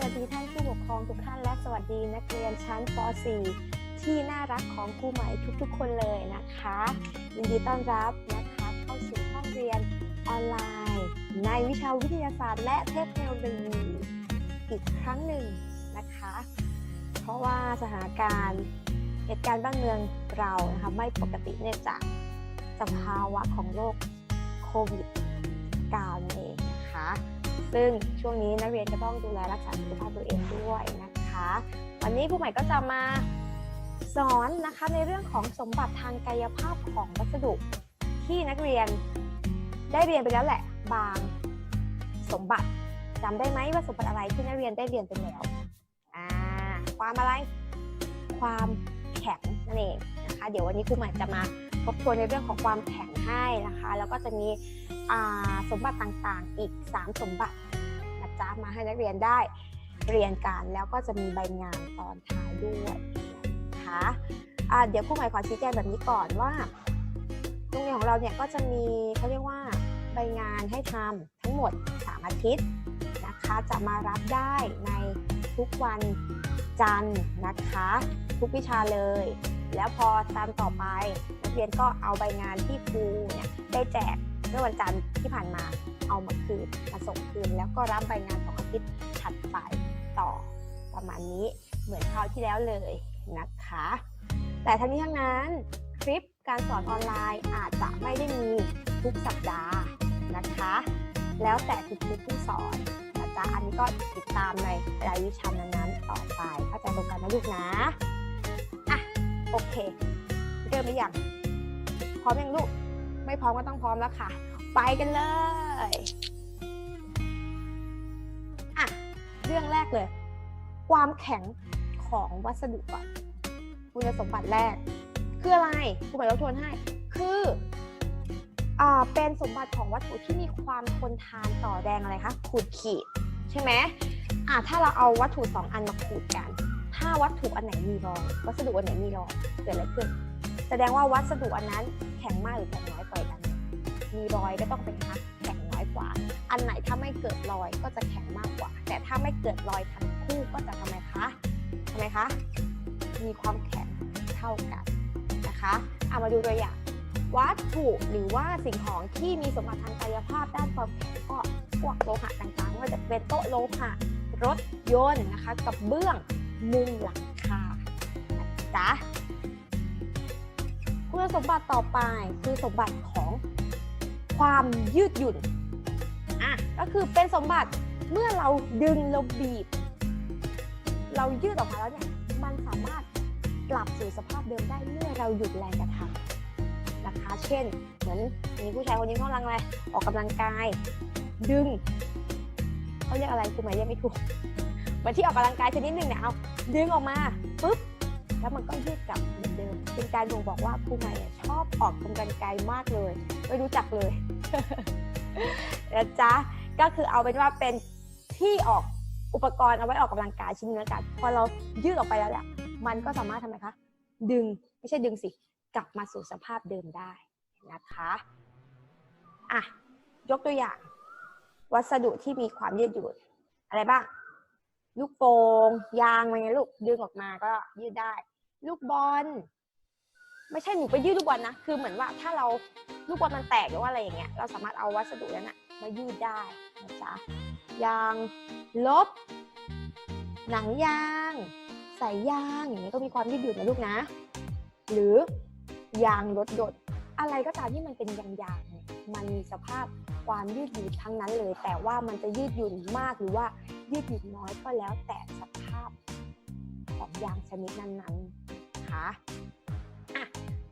วัสดีท่านผู้ปกครองทุกท่านและสวัสดีนักเรียนชั้นป .4 ที่น่ารักของครูใหม่ทุกๆ คนเลยนะคะ ยินดีต้อนรับนะคะเข้าสู่ห้องเรียนออนไลน์ ในวิชาวิทยาศาสตร์ และเทคโนโลยีอีกครั้งหนึ่งนะคะ เพราะว่าสถานการณ์เหตุการณ์บ้านเมืองเรานะคะไม่ปกติเนื่องจากสภาวะของโรคโควิด -19 นั่นเองนะคะ ซึ่งช่วงนี้นักเรียนก็ต้องดูแลรักษาสุขภาพตัวเองด้วยนะคะ วันนี้ผู้ใหม่ก็จะมาสอนนะคะในเรื่องของสมบัติทางกายภาพของวัสดุที่นักเรียนได้เรียนไปแล้วแหละ บางสมบัติจำได้ไหมว่าสมบัติอะไรที่นักเรียนได้เรียนไปแล้วอ่าความอะไร ความแข็งนั่นเองนะคะ เดี๋ยววันนี้ครูใหม่จะมาทบทวนในเรื่องของความแข็งให้นะคะ แล้วก็จะมี สมบัติต่างๆ อีก 3 สมบัตินะจ๊ะมาให้นักเรียนได้เรียนกันแล้วก็จะมีใบงานตอนท้ายด้วยนะคะอ่าเดี๋ยวผู้ใหม่ขอชี้แจงแบบนี้ก่อนว่าโรงเรียนของเราเนี่ยก็จะมีเขาเรียกว่าใบงานให้ทำทั้งหมด 3 อาทิตย์นะคะ จะมารับได้ในทุกวันจันทร์นะคะ ทุกวิชาเลย แล้วพอจันทร์ต่อไปนักเรียนก็เอาใบงานที่ครูเนี่ยได้แจก เมื่อวันจันทร์ที่ผ่านมาเอามาคืนมาส่งคืน แล้วก็รับใบงานของอาทิตย์ถัดไปต่อประมาณนี้เหมือนคราวที่แล้วเลยนะคะ แต่ทั้งนี้ทั้งนั้นคลิปการสอนออนไลน์อาจจะไม่ได้มีทุกสัปดาห์นะคะ แล้วแต่คุณครูผู้สอนนะจ๊ะอันนี้ก็ติดตามในรายวิชานั้นๆต่อไปเข้าใจตรงกันนะลูกนะอะโอเค เริ่มหรือยังพร้อมยังลูก ไม่พร้อมก็ต้องพร้อมแล้วค่ะ ไปกันเลยอะเรื่องแรกเลย ความแข็งของวัสดุก่อนคุณสมบัติแรก คืออะไรครูหมายยกทวนให้ คืออ่าเป็นสมบัติของวัตถุที่มีความทนทานต่อแรงอะไรคะขูดขีดใช่ไหมอะถ้าเราเอาวัตถุสองอันมาขูดกัน ถ้าวัตถุอันไหนมีรอยวัสดุอันไหนมีรอยเกิดอะไรขึ้น แสดงว่าวัสดุอันนั้นแข็งมากหรือแข็งน้อยกว่ากัน มีรอยก็ต้องเป็นคะแข็งน้อยกว่า อันไหนถ้าไม่เกิดรอยก็จะแข็งมากกว่า แต่ถ้าไม่เกิดรอยทั้งคู่ก็จะทำไมคะทำไมคะ มีความแข็งเท่ากันนะคะเอามาดูตัวอย่างวัตถุหรือว่าสิ่งของที่มีสมบัติทางกายภาพด้านความแข็งก็พวกโลหะต่างๆไม่ว่าจะเป็นโต๊ะโลหะรถยนต์นะคะกับเบื้องมุมหลังคาจ๊ะ คุณสมบัติต่อไปคือสมบัติของความยืดหยุ่นอะก็คือเป็นสมบัติเมื่อเราดึงเราบีบ เรายืดออกมาแล้วเนี่ยมันสามารถกลับสู่สภาพเดิมได้เมื่อเราหยุดแรงกระทำนะคะ เช่น เหมือนมีผู้ชายคนนี้กำลังอะไรออกกำลังกาย ดึงเขาเรียกอะไรคุณหมายเรียกไม่ถูกเหมือนที่ออกกำลังกายชนิดหนึ่งเนี่ยเอาดึงออกมาปุ๊บ แล้วมันก็ยืดกลับเหมือนเดิม เป็นการบ่งบอกว่าครูใหม่ชอบออกกำลังกายมากเลยไม่รู้จักเลยนะจ๊ะก็คือเอาเป็นว่าเป็นที่ออกอุปกรณ์เอาไว้ออกกำลังกายชิ้นเนื้อกันพอเรายืดออกไปแล้วเนี่ยมันก็สามารถทำไมคะ ดึงไม่ใช่ดึงสิ กลับมาสู่สภาพเดิมได้นะคะอะยกตัวอย่าง วัสดุที่มีความยืดหยุ่นอะไรบ้าง ลูกโป่งยางมันไงลูกดึงออกมาก็ยืดได้ ลูกบอล ไม่ใช่หนูไปยืดลูกบอลนะ คือเหมือนว่าถ้าเราลูกบอลมันแตกหรือว่าอะไรอย่างเงี้ย เราสามารถเอาวัสดุนั้นอะมายืดได้นะจ๊ะ ยางลบ หนังยางสายยางอย่างเงี้ยก็มีความยืดหยุ่นนะลูกนะ หรือยางรถยนต์อะไรก็ตามที่มันเป็นยางๆเนี่ยมันมีสภาพความยืดหยุ่นทั้งนั้นเลย แต่ว่ามันจะยืดหยุ่นมากหรือว่ายืดหยุ่นน้อยก็แล้วแต่สภาพของยางชนิดนั้นๆ นะคะอะ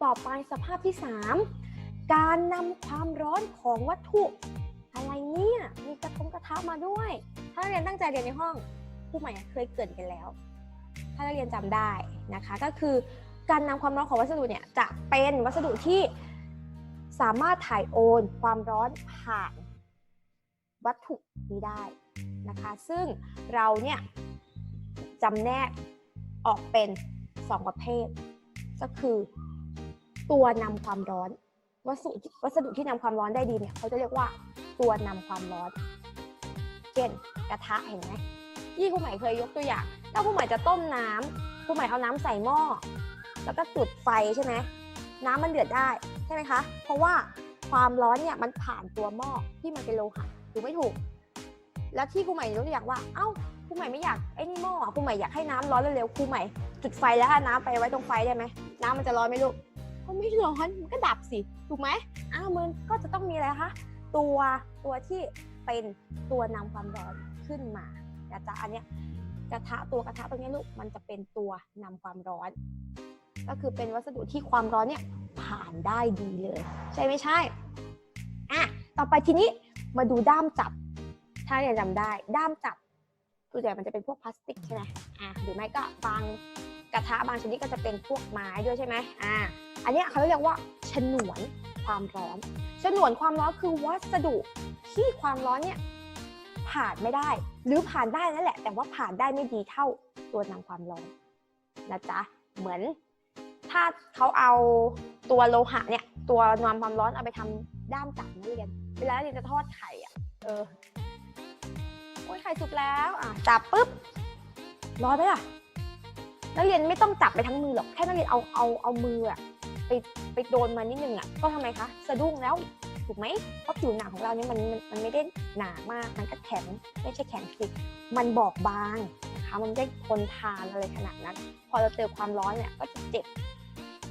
ต่อไปสภาพที่ 3 การนำความร้อนของวัตถุ อะไรเนี่ยมีกระทงกระทะมาด้วย ถ้าเรียนตั้งใจเรียนในห้องผู้ใหม่เคยเกิดกันแล้ว ถ้าเรียนจำได้นะคะ ก็คือการนำความร้อนของวัสดุเนี่ยจะเป็นวัสดุที่สามารถถ่ายโอนความร้อนผ่านวัตถุนี้ได้นะคะ ซึ่งเราเนี่ยจำแนกออกเป็น 2ประเภท ก็คือตัวนำความร้อนวัสดุวัสดุที่นำความร้อนได้ดีเนี่ยเขาจะเรียกว่าตัวนำความร้อน เช่นกระทะเห็นไหมที่ครูใหม่เคยยกตัวอย่างถ้าครูใหม่จะต้มน้ำครูใหม่เอาน้ำใส่หม้อแล้วก็จุดไฟใช่ไหมน้ำมันเดือดได้ใช่ไหมคะ เพราะว่าความร้อนเนี่ยมันผ่านตัวหม้อที่มันเป็นโลหะถูกไม่ถูก แล้วที่ครูใหม่ยกตัวอย่างว่า เอ้าครูใหม่ไม่อยากไอ้นี่หม้อครูใหม่อยากให้น้ำร้อนเร็วๆครูใหม่ จุดไฟแล้วเอาน้ำไปไว้ตรงไฟได้ไหมน้ำมันจะร้อนไหมลูกก็ไม่ร้อนมันก็ดับสิถูกไหมอ้าวมันก็จะต้องมีอะไรคะตัวตัวที่เป็นตัวนำความร้อนขึ้นมานะจ๊ะอันเนี้ยกระทะตัวกระทะตรงนี้ลูกมันจะเป็นตัวนำความร้อน ก็คือเป็นวัสดุที่ความร้อนเนี่ยผ่านได้ดีเลย ใช่ไม่ใช่อะต่อไปทีนี้มาดูด้ามจับ ถ้าเรียนจำได้ ด้ามจับส่วใหญ่มันจะเป็นพวกพลาสติกใช่ไหมอะหรือไม่ก็บาง กระทะบางชนิดก็จะเป็นพวกไม้ด้วยใช่ไหมอะอันนี้เขาเรียกว่าฉนวนความร้อน ฉนวนความร้อนคือวัสดุที่ความร้อนเนี่ยผ่านไม่ได้ หรือผ่านได้นั่นแหละ แต่ว่าผ่านได้ไม่ดีเท่าตัวนำความร้อนนะจ๊ะ เหมือนถ้าเขาเอาตัวโลหะเนี่ย ตัวนำความร้อนเอาไปทำด้ามจับนักเรียน เวลาเรียนจะทอดไข่อะ เออ โอ้ยไข่สุกแล้ว อะจับปุ๊บร้อนไหมล่ะ นักเรียนไม่ต้องจับไปทั้งมือหรอกแค่นักเรียนเอาเอาเอามืออะไปไปโดนมันนิดนึงอะก็ทำไมคะสะดุ้งแล้วถูกไหมเพราะผิวหนังของเราเนี่ยมันมันไม่ได้หนามากมันก็แข็งไม่ใช่แข็งสิมันบอบบางนะคะมันไม่ได้ทนทานอะไรขนาดนั้น พอเราเจอความร้อนเนี่ยก็จะเจ็บ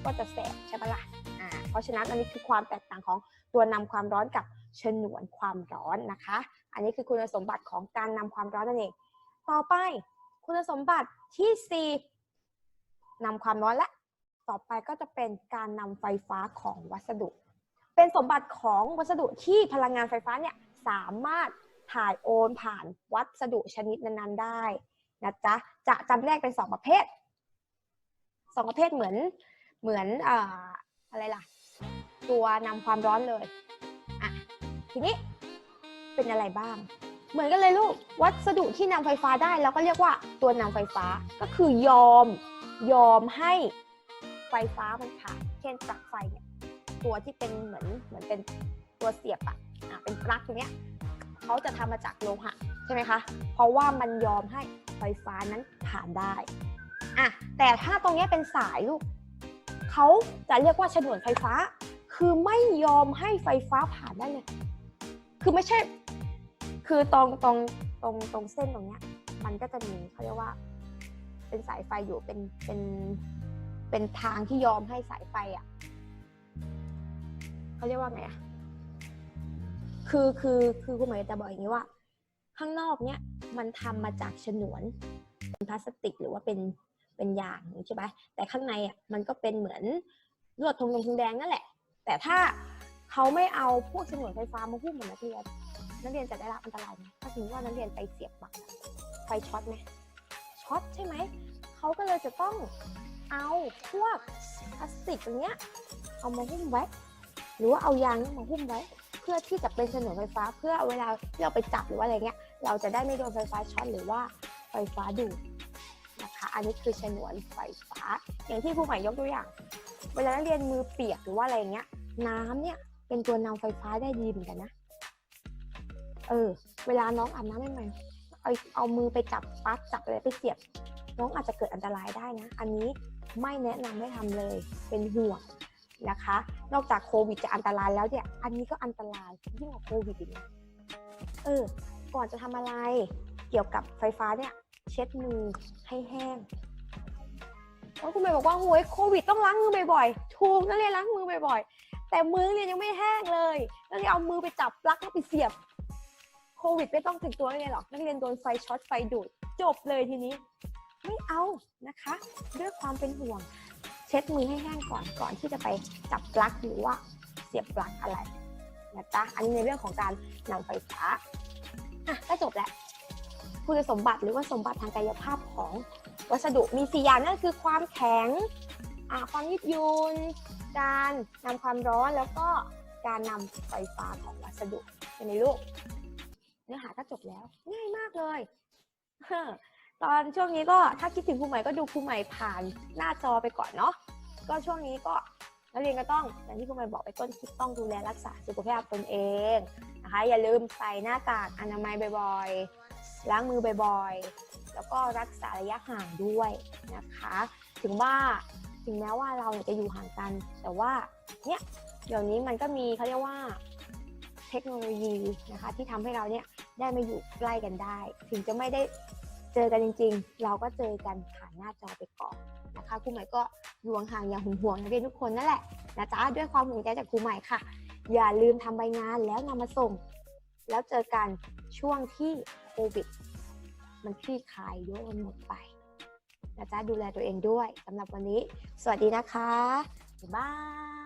ก็จะแสบใช่ปะล่ะอ่าเพราะฉะนั้นอันนี้คือความแตกต่างของตัวนำความร้อนกับฉนวนความร้อนนะคะ อันนี้คือคุณสมบัติของการนำความร้อนนั่นเอง ต่อไปคุณสมบัติที่ 4 นำความร้อนและ ต่อไปก็จะเป็นการนำไฟฟ้าของวัสดุ เป็นสมบัติของวัสดุที่พลังงานไฟฟ้าเนี่ยสามารถถ่ายโอนผ่านวัสดุชนิดนั้นๆได้นะจ๊ะจะจำแนกเป็นสองประเภทสองประเภทเหมือนเหมือนอ่าอะไรล่ะ ตัวนำความร้อนเลยอะทีนี้เป็นอะไรบ้าง เหมือนกันเลยลูก วัสดุที่นำไฟฟ้าได้เราก็เรียกว่าตัวนำไฟฟ้าก็คือยอม ยอมให้ไฟฟ้ามันผ่านเช่นปลั๊กไฟเนี่ย ตัวที่เป็นเหมือนเหมือนเป็นตัวเสียบอะอะเป็นปลั๊กตัวเนี้ยเขาจะทำมาจากโลหะใช่ไหมคะ เพราะว่ามันยอมให้ไฟฟ้านั้นผ่านได้อะแต่ถ้าตรงเนี้ยเป็นสายลูกเขาจะเรียกว่าฉนวนไฟฟ้า คือไม่ยอมให้ไฟฟ้าผ่านได้เลย คือไม่ใช่ คือตรงตรงตรงตรงเส้นตรงเนี้ย มันก็จะมีเขาเรียกว่า เป็นสายไฟอยู่เป็นเป็นเป็นทางที่ยอมให้สายไฟอะเขาเรียกว่าไงอะคือคือคือคุณหมายจะบอกอย่างนี้ว่า ข้างนอกเนี้ยมันทำมาจากฉนวนเป็นพลาสติกหรือว่าเป็นเป็นยางใช่ไหมแต่ข้างในอะมันก็เป็นเหมือนลวดทงทงแดงนั่นแหละ แต่ถ้าเขาไม่เอาพวกฉนวนไฟฟ้ามาหุ้มเหมือนนักเรียนนักเรียนจะได้รับอันตรายไหมถ้าสมมติว่านักเรียนไปเสียบปลั๊กไฟช็อตไหม ช็อตใช่ไหม เขาก็เลยจะต้องเอาพวกพลาสติกตรงเนี้ยเอามาหุ้มไว้ หรือว่าเอายางมาหุ้มไว้ เพื่อที่จะเป็นฉนวนไฟฟ้า เพื่อเวลาที่เราไปจับหรือว่าอะไรเงี้ย เราจะได้ไม่โดนไฟฟ้าช็อตหรือว่าไฟฟ้าดูดนะคะ อันนี้คือฉนวนไฟฟ้า อย่างที่ครูใหม่ยกตัวอย่าง เวลานักเรียนมือเปียกหรือว่าอะไรเงี้ย น้ำเนี่ยเป็นตัวนำไฟฟ้าได้ดีเหมือนกันนะ เออ เวลาน้องอาบน้ำใหม่ๆ เอาเอามือไปจับปลั๊กจับอะไรไปเสียบ น้องอาจจะเกิดอันตรายได้นะ อันนี้ไม่แนะนำให้ทำเลยเป็นห่วงนะคะ นอกจากโควิดจะอันตรายแล้วเนี่ยอันนี้ก็อันตรายยิ่งกว่าโควิดอีกนะเออ ก่อนจะทำอะไรเกี่ยวกับไฟฟ้าเนี่ย เช็ดมือให้แห้งเพราะคุณเมย์บอกว่าโอ้ยโควิดต้องล้างมือบ่อยๆถูกนักเรียนล้างมือบ่อยๆแต่มือเรียนยังไม่แห้งเลยนักเรียนเอามือไปจับปลั๊กแล้วไปเสียบ วิดไม่ต้องถึงตัวนักเรียหรอกนักเรียนโดนไฟช็อตไฟดูดจบเลยทีนี้ ไม่เอานะคะ ด้วยความเป็นห่วง เช็ดมือให้แห้งก่อนก่อนที่จะไปจับปลั๊กหรือว่าเสียบปลั๊กอะไรนะจ๊ะอันนี้ในเรื่องของการนำไฟฟ้าอะก็จบแล้วคุณสมบัติหรือว่าสมบัติทางกายภาพของวัสดุมีสี่อย่างนั่นคือความแข็งความยืดหยุ่นการนำความร้อนแล้วก็การนำไฟฟ้าของวัสดุใช่ไหมลูก เนื้อหาก็จบแล้ว ง่ายมากเลยตอนช่วงนี้ก็ถ้าคิดถึงครูใหม่ก็ดูครูใหม่ผ่านหน้าจอไปก่อนเนาะก็ช่วงนี้ก็นักเรียนก็ต้องอย่างที่ครูใหม่บอกไปต้นคลิปต้องดูแลรักษาสุขภาพตนเองนะคะ อย่าลืมใส่หน้ากากอนามัยบ่อยๆล้างมือบ่อยๆแล้วก็รักษาระยะห่างด้วยนะคะ ถึงว่าถึงแม้ว่าเราจะอยู่ห่างกัน แต่ว่าเนี่ยเดี๋ยวนี้มันก็มีเขาเรียกว่า เทคโนโลยีนะคะที่ทำให้เราเนี่ยได้มาอยู่ใกล้กันได้ ถึงจะไม่ได้เจอกันจริง ๆ เราก็เจอกันผ่านหน้าจอไปก่อนนะคะครูใหม่ก็อยู่ห่างอย่างห่วงๆนักเรียนทุกคนนั่นแหละนะจ๊ะด้วยความห่วงใยจากครูใหม่ค่ะ อย่าลืมทำใบงานแล้วนำมาส่ง แล้วเจอกันช่วงที่โควิดมันคลี่คลายด้วยนหมดไปนะจ๊ะดูแลตัวเองด้วยสำหรับวันนี้ สวัสดีนะคะ บ๊ายบาย